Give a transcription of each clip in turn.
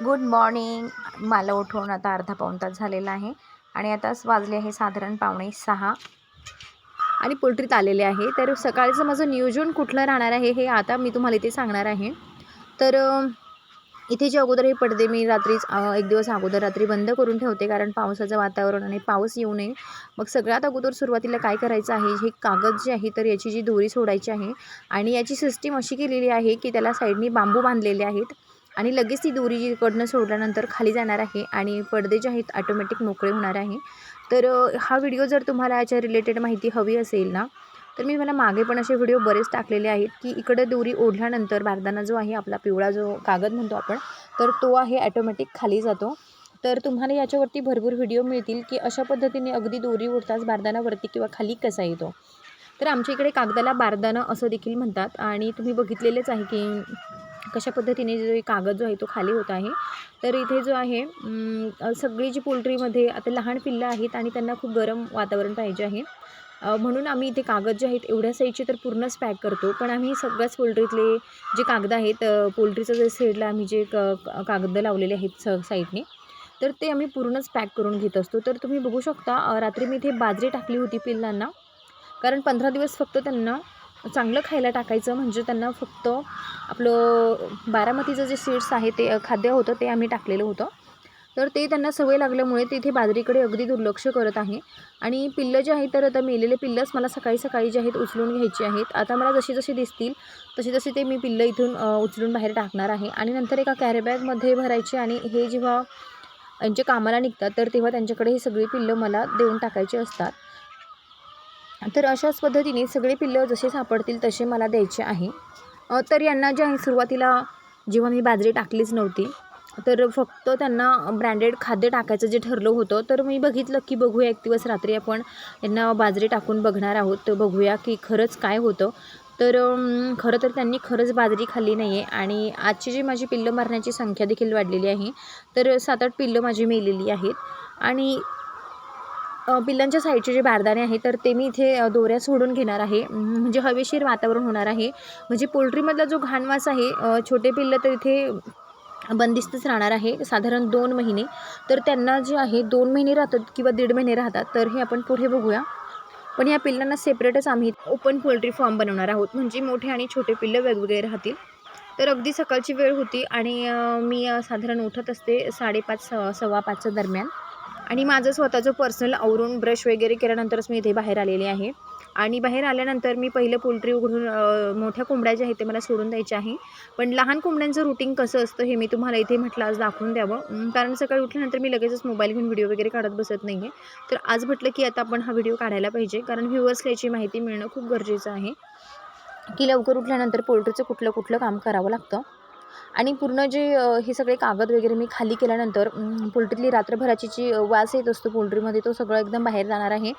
Good morning. मला उठवून आता अर्धा पाऊण तास झालेला आहे. आणि आता वाजले आहे साधारण पावणे सहा. आणि पोल्ट्रीत आलेले आहे. तर सकाळचं माझं नियोजन कुठलं राहणार आहे हे आता मी तुम्हाला इथे सांगणार आहे. तर इथे जे अगोदर हे पडदे मी रात्रीच एक दिवस अगोदर रात्री बंद करून ठेवते कारण पावसाचं वातावरण आणि पाऊस येऊ नये. मग सगळ्यात अगोदर सुरुवातीला काय करायचं आहे? हे कागद जे आहे तर याची जी दोरी सोडायची आहे आणि याची सिस्टीम अशी केलेली आहे की त्याला साईडनी बांबू बांधलेले आहेत. आणि लगेच ती दोरी सोडल्यानंतर खाली जाणार आहे आणि पडदे जे आहेत ऑटोमॅटिक मोकळे होणार आहे. तर हा व्हिडिओ जर तुम्हाला याच्या रिलेटेड माहिती हवी असेल ना तर मी मला मागे पण असे व्हिडिओ बरेच टाकलेले आहेत की इकडं दोरी ओढल्यानंतर बारदाना जो आहे आपला पिवळा जो कागद म्हणतो आपण तर तो आहे ॲटोमॅटिक खाली जातो. तर तुम्हाला याच्यावरती भरपूर व्हिडिओ मिळतील की अशा पद्धतीने अगदी दोरी ओढताच बारदानावरती किंवा खाली कसा येतो. तर आमच्या इकडे कागदाला बारदाना असं देखील म्हणतात आणि तुम्ही बघितलेलेच आहे की कशा पद्धतीने जो कागद जो आहे तो खाली होत आहे. तर इथे जो आहे सगळी जी पोल्ट्रीमध्ये आता लहान पिल्लं आहेत आणि त्यांना खूप गरम वातावरण पाहिजे आहे. म्हणून आम्ही इथे कागद जे आहेत एवढ्या साईजचे तर पूर्णच पॅक करतो. पण आम्ही सगळ्याच पोल्ट्रीतले जे कागद आहेत पोल्ट्रीचं जे साईडला आम्ही जे क कागद लावलेले आहेत स साईडने तर ते आम्ही पूर्णच पॅक करून घेत असतो. तर तुम्ही बघू शकता रात्री मी इथे बाजरी टाकली होती पिल्लांना. कारण पंधरा दिवस फक्त त्यांना चांगलं खायला टाकायचं. म्हणजे त्यांना फक्त आपलं बारामतीचं जे सीड्स आहे ते खाद्य होतं ते आम्ही टाकलेलं होतं. तर ते त्यांना सवय लागल्यामुळे ते इथे बाजरीकडे अगदी दुर्लक्ष करत आहे. आणि पिल्लं जे आहेत तर आता मेलेले पिल्लंच मला सकाळी सकाळी जे आहेत उचलून घ्यायची आहेत. आता मला जशी जशी दिसतील तशी तशी ते मी पिल्लं इथून उचलून बाहेर टाकणार आहे. आणि नंतर एका कॅरीबॅगमध्ये भरायची आणि हे जेव्हा यांच्या कामाला निघतात तर तेव्हा त्यांच्याकडे ही सगळी पिल्लं मला देऊन टाकायची असतात. तर अशाच पद्धतीने सगळे पिल्लं जसे सापडतील तसे मला द्यायचे आहे. तर यांना जे आहे सुरुवातीला जेव्हा मी बाजरी टाकलीच नव्हती तर फक्त त्यांना ब्रँडेड खाद्य टाकायचं जे ठरलं होतं तर मी बघितलं की बघूया एक दिवस रात्री आपण यांना बाजरी टाकून बघणार आहोत तर बघूया की खरंच काय होतं. तर खरं तर त्यांनी खरंच बाजरी खाल्ली नाही आहे आणि आजची जी माझी पिल्लं मारण्याची संख्या देखील वाढलेली आहे तर सात आठ पिल्लं माझी मेलेली आहेत. आणि पिल्लांच्या साईडचे जे बारदाणे आहे तर ते मी इथे दोऱ्या सोडून घेणार आहे. म्हणजे हवेशीर वातावरण होणार आहे. म्हणजे पोल्ट्रीमधला जो घाणवास आहे छोटे पिल्लं तर इथे बंदिस्तच राहणार आहे. साधारण दोन महिने. तर त्यांना जे आहे दोन महिने राहतात किंवा दीड महिने राहतात. तर हे आपण पुढे बघूया. पण या पिल्लांना सेपरेटच आम्ही ओपन पोल्ट्री फॉर्म बनवणार आहोत. म्हणजे मोठे आणि छोटे पिल्लं वेगवेगळे राहतील. तर अगदी सकाळची वेळ होती आणि मी साधारण उठत असते साडेपाच स सव्वा पाचच्या दरम्यान. आणि माझं स्वतःचं पर्सनल आवरून ब्रश वगैरे केल्यानंतरच मी इथे बाहेर आलेले आहे. आणि बाहेर आल्यानंतर मी पहिलं पोल्ट्री उघडून मोठ्या कोंबड्या ज्या आहेत ते मला सोडून द्यायचे आहे. पण लहान कोंबड्यांचं रुटीन कसं असतं हे मी तुम्हाला इथे म्हटलं आज दाखवून द्यावं. कारण सकाळी उठल्यानंतर मी लगेचच मोबाईल घेऊन व्हिडिओ वगैरे काढत बसत नाही आहे तर आज म्हटलं की आता आपण हा व्हिडिओ काढायला पाहिजे. कारण व्ह्युअर्सला याची माहिती मिळणं खूप गरजेचं आहे. की लवकर उठल्यानंतर पोल्ट्रीचं कुठलं कुठलं काम करावं लागतं. आणि पूर्ण जे हे सगळे कागद वगैरे मी खाली केल्यानंतर पोल्ट्रीतली रात्रभराची जी वास येत असतो पोल्ट्रीमध्ये तो सगळं एकदम बाहेर जाणार आहे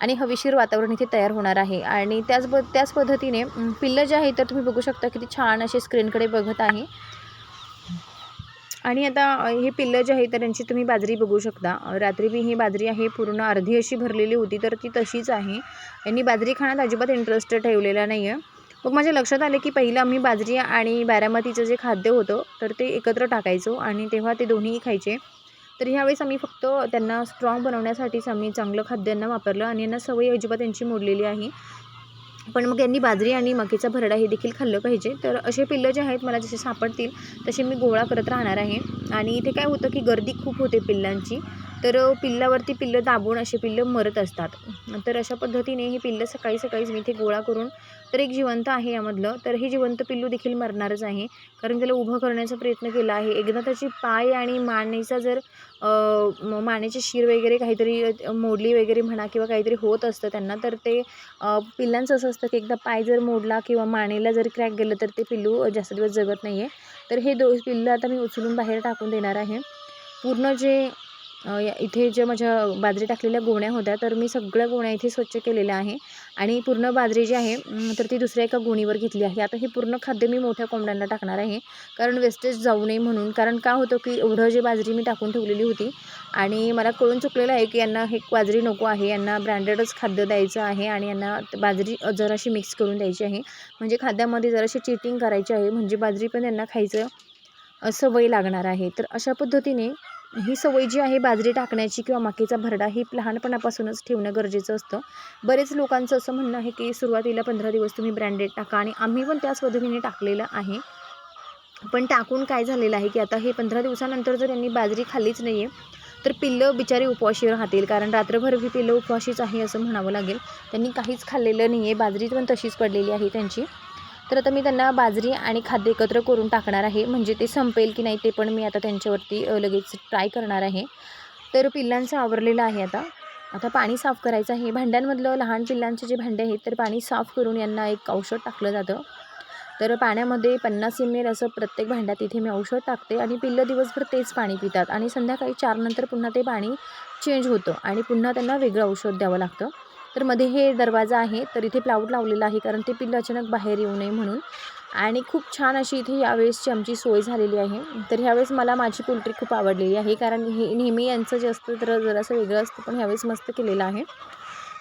आणि हवेशीर वातावरण इथे तयार होणार आहे. आणि त्याच ब त्याच पद्धतीने पिल्लं जे आहे तर तुम्ही बघू शकता किती छान असे स्क्रीनकडे बघत आहे. आणि आता हे पिल्लं जे आहे तर त्यांची तुम्ही बाजरी बघू शकता. रात्री मी ही बाजरी आहे पूर्ण अर्धी अशी भरलेली होती तर ती तशीच आहे. यांनी बाजरी खाण्यात अजिबात इंटरेस्ट ठेवलेला नाही आहे मग माझ्या लक्षात आलं की पहिलं आम्ही बाजरी आणि बारामतीचं जे खाद्य होतं तर ते एकत्र टाकायचो आणि तेव्हा ते दोन्हीही खायचे. तर ह्यावेळेस आम्ही फक्त त्यांना स्ट्रॉंग बनवण्यासाठीच आम्ही चांगलं खाद्यांना वापरलं आणि यांना सवय अजिबात त्यांची मोडलेली आहे. पण मग यांनी बाजरी आणि मकीचा भरडा हे देखील खाल्लं पाहिजे. तर असे पिल्लं जे आहेत मला जसे सापडतील तसे मी गोळा करत राहणार आहे. आणि इथे काय होतं की गर्दी खूप होते पिल्लांची. तर पिल्लावरती पिल्लं दाबून असे पिल्लं मरत असतात. तर अशा पद्धतीने हे पिल्लं सकाळी सकाळीच मी इथे गोळा करून तर एक जिवंत आहे यामधलं. तर हे जिवंत पिल्लू देखील मरणारच आहे. कारण त्याला उभं करण्याचा प्रयत्न केला आहे. एकदा त्याची पाय आणि मानेचा जर मानेचे मानेची शिर वगैरे काहीतरी मोडली वगैरे म्हणा किंवा काहीतरी होत असतं त्यांना तर ते पिल्लांचं असं असतं की एकदा पाय जर मोडला किंवा मानेला जर क्रॅक गेलं तर ते पिल्लू जास्त दिवस जगत नाही आहे तर हे दो पिल्लं आता मी उचलून बाहेर टाकून देणार आहे. पूर्ण जे इथे जे माझ्या बाजरी टाकलेल्या गोण्या होत्या तर मी सगळ्या गोण्या इथे स्वच्छ केलेल्या आहे. आणि पूर्ण बाजरी जी आहे तर ती दुसऱ्या एका गोणीवर घेतली आहे. आता हे पूर्ण खाद्य मी मोठ्या कोंबड्यांना टाकणार आहे कारण वेस्टेज जाऊ नये म्हणून. कारण का होतं की एवढं जे बाजरी मी टाकून ठेवलेली होती आणि मला कळून चुकलेलं आहे की यांना हे बाजरी नको आहे यांना ब्रँडेडच खाद्य द्यायचं आहे आणि यांना बाजरी जराशी मिक्स करून द्यायची आहे. म्हणजे खाद्यामध्ये जराशी चिटिंग करायची आहे म्हणजे बाजरी पण त्यांना खायचं सवय लागणार आहे. तर अशा पद्धतीने ही सवय जी आहे बाजरी टाकण्याची किंवा मक्याचा भरडा ही लहानपणापासूनच ठेवणं गरजेचं असतं. बरेच लोकांचं असं म्हणणं आहे की सुरुवातीला पंधरा दिवस तुम्ही ब्रँडेड टाका आणि आम्ही पण त्याच पद्धतीने टाकलेलं आहे. पण टाकून काय झालेलं आहे की आता हे पंधरा दिवसानंतर जर यांनी बाजरी खाल्लीच नाही आहे तर पिल्लं बिचारी उपवाशी राहतील. कारण रात्रभर ही पिल्लं उपवाशीच आहे असं म्हणावं लागेल. त्यांनी काहीच खाल्लेलं नाही आहे बाजरी पण तशीच पडलेली आहे त्यांची. तर आता मी त्यांना बाजरी आणि खाद्य एकत्र करून टाकणार आहे. म्हणजे ते संपेल की नाही ते पण मी आता त्यांच्यावरती लगेच ट्राय करणार आहे. तर पिल्लांचं आवरलेलं आहे आता. आता पाणी साफ करायचं आहे. भांड्यांमधलं लहान पिल्लांचे जे भांडे आहेत तर पाणी साफ करून यांना एक औषध टाकलं जातं. तर पाण्यामध्ये पन्नास एम एल असं प्रत्येक भांड्यात इथे मी औषध टाकते आणि पिल्लं दिवसभर तेच पाणी पितात. आणि संध्याकाळी चारनंतर पुन्हा ते पाणी चेंज होतं आणि पुन्हा त्यांना वेगळं औषध द्यावं लागतं. तर मध्ये हे दरवाजा आहे तर इथे प्लाऊड लावलेला आहे कारण ते पिल्लं अचानक बाहेर येऊ नये म्हणून. आणि खूप छान अशी इथे यावेळेसची आमची सोय झालेली आहे. तर ह्यावेळेस मला माझी पोल्ट्री खूप आवडलेली आहे कारण हे नेहमी यांचं जे असतं तर जरासं वेगळं असतं पण ह्यावेळेस मस्त केलेलं आहे.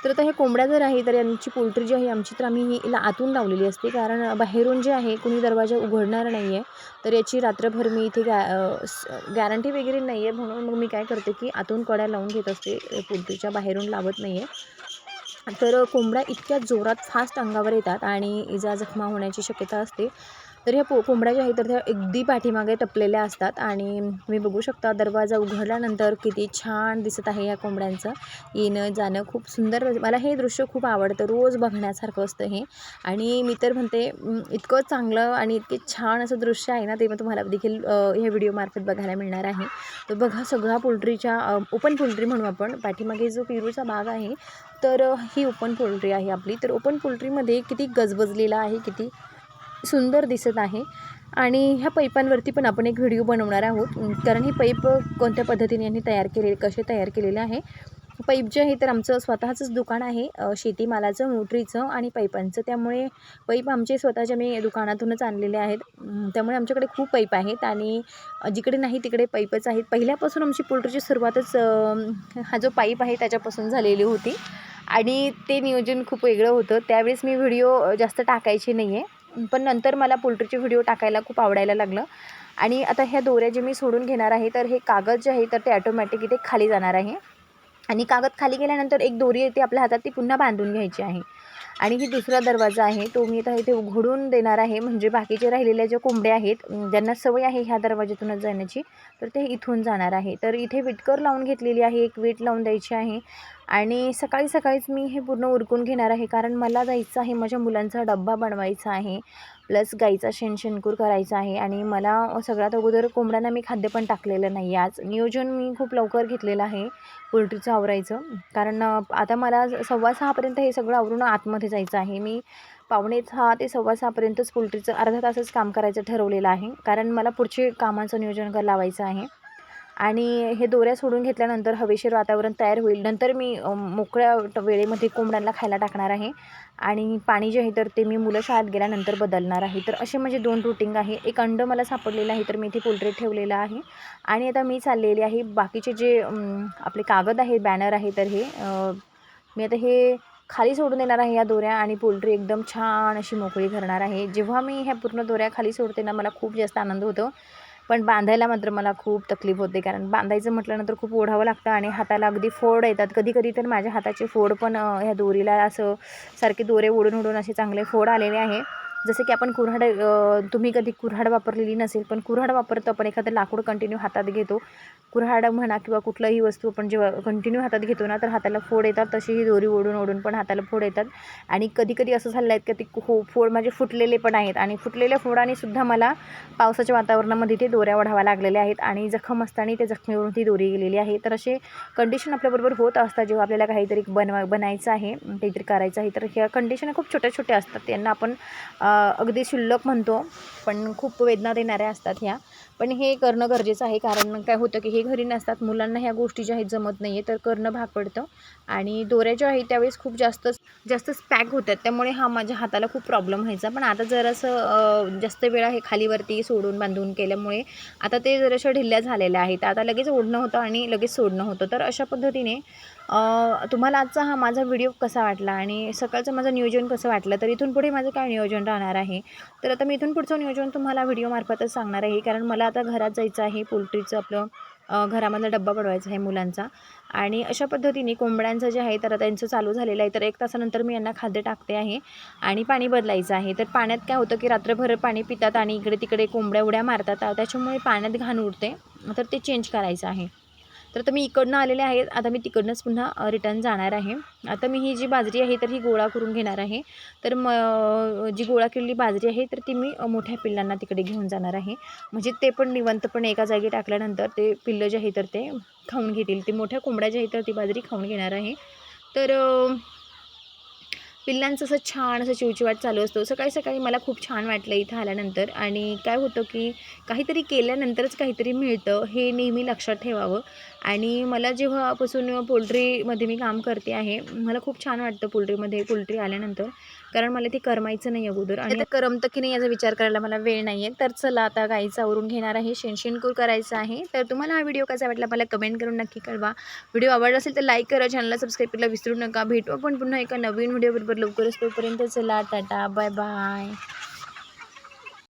तर आता हे कोंबड्या जर आहे तर यांची पोल्ट्री जी आहे आमची तर आम्ही ही ला आतून लावलेली असते कारण बाहेरून जे आहे कुणी दरवाजा उघडणार नाही आहे तर याची रात्रभर मी इथे गॅ गॅरंटी वगैरे नाही आहे म्हणून मग मी काय करते की आतून कड्या लावून घेत असते पोल्ट्रीच्या बाहेरून लावत नाही आहे तर कोंबड्या इतक्या जोरात फास्ट अंगावर येतात आणि इजा जखमा होण्याची शक्यता असते. तर ह्या पो कोंबड्या ज्या आहेत तर त्या अगदी पाठीमागे टपलेल्या असतात. आणि तुम्ही बघू शकता दरवाजा उघडल्यानंतर किती छान दिसत आहे या कोंबड्यांचं. येणं जाणं खूप सुंदर म्हणजे मला हे दृश्य खूप आवडतं. रोज बघण्यासारखं असतं हे. आणि मी तर म्हणते इतकं चांगलं आणि इतके छान असं दृश्य आहे ना ते मग तुम्हाला देखील ह्या व्हिडिओमार्फत बघायला मिळणार आहे. तर बघा सगळा पोल्ट्रीच्या ओपन पोल्ट्री म्हणू आपण. पाठीमागे जो पिरूचा भाग आहे तर ही ओपन पोल्ट्री आहे आपली. तर ओपन पोल्ट्रीमध्ये किती गजबजलेला आहे किती सुंदर दिसत आहे. आणि ह्या पैपांवरती पण आपण एक व्हिडिओ बनवणार आहोत. कारण हे पैप कोणत्या पद्धतीने यांनी तयार केले कसे तयार केलेले आहे. पैप जे आहे तर आमचं स्वतःचंच दुकान आहे शेतीमालाचं मोटरीचं आणि पैपांचं. त्यामुळे पैप आमचे स्वतःच्या मी दुकानातूनच आणलेले आहेत. त्यामुळे आमच्याकडे खूप पैप आहेत आणि जिकडे नाही तिकडे पैपच आहेत. पहिल्यापासून आमची पोल्ट्रीची सुरुवातच हा जो पाईप आहे त्याच्यापासून झालेली होती. आणि ते नियोजन खूप वेगळं होतं. त्यावेळेस मी व्हिडिओ जास्त टाकायचे नाही आहे पण नंतर मला पोल्ट्रीचे व्हिडिओ टाकायला खूप आवडायला लागलं. आणि आता ह्या दोऱ्या जे मी सोडून घेणार आहे तर हे कागद जे आहे तर ते ऑटोमॅटिक इथे खाली जाणार आहे. आणि कागद खाली गेल्यानंतर एक दोरी येते आपल्या हातात ती पुन्हा बांधून घ्यायची आहे. आणि ही दुसरा दरवाजा आहे तो मी आता इथे उघडून देणार आहे. म्हणजे बाकीचे राहिलेल्या ज्या कोंबड्या आहेत ज्यांना सवय आहे ह्या दरवाज्यातूनच जाण्याची तर ते इथून जाणार आहे. तर इथे विटकर लावून घेतलेली आहे एक वीट लावून द्यायची आहे. आणि सकाळी सकाळीच मी हे पूर्ण उरकून घेणार आहे कारण मला जायचं आहे माझ्या मुलांचा डब्बा बनवायचा आहे प्लस गाईचा शेण शेणकूर करायचा आहे आणि मला सगळ्यात अगोदर कोंबड्यांना मी खाद्य पण टाकलेलं नाही आज. नियोजन मी खूप लवकर घेतलेलं आहे पोल्ट्रीचं आवरायचं. कारण आता मला सव्वा सहापर्यंत हे सगळं आवरून आतमध्ये जायचं आहे. मी पावणे सहा ते सव्वा सहापर्यंतच पोल्ट्रीचं अर्धा तासच काम करायचं ठरवलेलं आहे कारण मला पुढचे कामाचं नियोजन कर लावायचं आहे. आणि हे दोऱ्या सोडून घेतल्यानंतर हवेशीर वातावरण तयार होईल. नंतर मी मोकळ्या वेळेमध्ये कोंबड्यांना खायला टाकणार आहे. आणि पाणी जे आहे तर ते मी मुलं शाळेत गेल्यानंतर बदलणार आहे. तर असे म्हणजे दोन रुटींग आहे. एक अंड मला सापडलेलं आहे तर मी इथे पोल्ट्री ठेवलेलं आहे. आणि आता मी चाललेली आहे. बाकीचे जे आपले कागद आहे बॅनर आहे तर हे मी आता हे खाली सोडून देणार आहे या दोऱ्या आणि पोल्ट्री एकदम छान अशी मोकळी करणार आहे. जेव्हा मी ह्या पूर्ण दोऱ्या खाली सोडते ना मला खूप जास्त आनंद होतो. पण बांधायला मात्र मला खूप तकलीफ होते कारण बांधायचं म्हटल्यानंतर खूप ओढावं लागतं आणि हाताला अगदी फोड येतात. कधी कधी तर माझ्या हाताचे फोड पण ह्या दोरीला असं सारखे दोरे ओढून ओढून असे चांगले फोड आलेले आहे. जसं की आपण कुऱ्हाड तुम्ही कधी कुऱ्हाड वापरलेली नसेल पण कुऱ्हाड वापरतो आपण एखादं लाकूड कंटिन्यू हातात घेतो. कुऱ्हाड म्हणा किंवा कुठलाही वस्तू आपण जेव्हा कंटिन्यू हातात घेतो ना तर हाताला फोड येतात तशी ही दोरी ओढून ओढून पण हाताला फोड येतात. आणि कधी कधी असं झालं आहे का ती हो फोड माझे फुटलेले पण आहेत आणि फुटलेल्या फोडाने सुद्धा मला पावसाच्या वातावरणामध्ये ते दोऱ्या ओढाव्या लागलेल्या आहेत आणि जखम असताना त्या जखमीवरून ती दोरी गेलेली आहे. तर असे कंडिशन आपल्याबरोबर होत असतात जेव्हा आपल्याला काहीतरी बनवा बनायचं आहे काहीतरी करायचं आहे तर ह्या कंडिशन खूप छोट्या छोट्या असतात. त्यांना आपण अगदी शुल्लक म्हणतो पण खूप वेदना देणाऱ्या असतात ह्या. पण हे करणं गरजेचं आहे कारण काय होतं की हे घरी नसतात मुलांना ह्या गोष्टी ज्या आहेत जमत नाही आहे तर करणं भाग पडतं. आणि दोऱ्या ज्या आहेत त्यावेळेस खूप जास्त जास्तच पॅक होतात. त्यामुळे हा माझ्या हाताला खूप प्रॉब्लेम व्हायचा. पण आता जरासं जास्त वेळा हे खालीवरती सोडून बांधून केल्यामुळे आता ते जराशा ढिल्ल्या झालेल्या आहेत. आता लगेच ओढणं होतं आणि लगेच सोडणं होतं. तर अशा पद्धतीने तुम्हाला आजचा हा माझा व्हिडिओ कसा वाटला? आणि सकाळचं माझं नियोजन कसं वाटलं? तर इथून पुढे माझं काय नियोजन राहणार? आहे. तर आता मी इथून पुढचं नियोजन तुम्हाला व्हिडिओमार्फतच सांगणार आहे. कारण मला आता घरात जायचं आहे. पोल्ट्रीचं आपलं घरामधला डब्बा पडवायचा आहे मुलांचा. आणि अशा पद्धतीने कोंबड्यांचं जे आहे तर त्यांचं चालू झालेलं आहे. तर एक तासानंतर मी यांना खाद्य टाकते आहे आणि पाणी बदलायचं आहे. तर पाण्यात काय होतं की रात्रभर पाणी पितात आणि इकडे तिकडे कोंबड्या उड्या मारतात. त्याच्यामुळे पाण्यात घाण उडते. तर ते चेंज करायचं आहे. तर आता मी इकडनं आलेले आहे आता मी तिकडनंच पुन्हा रिटर्न जाणार आहे. आता मी ही जी बाजरी आहे तर ही गोळा करून घेणार आहे. तर म जी गोळा केलेली बाजरी आहे तर ती मी मोठ्या पिल्लांना तिकडे घेऊन जाणार आहे. म्हणजे ते पण निवंतपणे एका जागी टाकल्यानंतर ते पिल्लं जे आहे तर ते खाऊन घेतील. ते मोठ्या कोंबड्या ज्या आहेत तर ती बाजरी खाऊन घेणार आहे. तर पिल्लांचं असं छान असं चिवचिवाट चालू असतो. सकाळी सकाळी मला खूप छान वाटलं इथं आल्यानंतर. आणि काय होतं की काहीतरी केल्यानंतरच काहीतरी मिळतं हे नेहमी लक्षात ठेवावं. आणि मला जेव्हापासून पोल्ट्रीमध्ये मी काम करते आहे मला खूप छान वाटतं पोल्ट्रीमध्ये पोल्ट्री आल्यानंतर. कारण मला ते करमायचं नाही अगोदर. आणि करमतं की नाही याचा विचार करायला मला वेळ नाही आहे तर चला आता गाईचं आवरून घेणार आहे. शेणशेणकूर करायचं आहे. तर तुम्हाला हा व्हिडिओ कसा वाटला मला कमेंट करून नक्की कळवा. व्हिडिओ आवडला असेल तर लाईक करा. चॅनलला सबस्क्राईब करायला विसरू नका. भेटू आपण पुन्हा एका नवीन व्हिडिओबरोबर. लवकरच तोपर्यंत चला टाटा बाय बाय.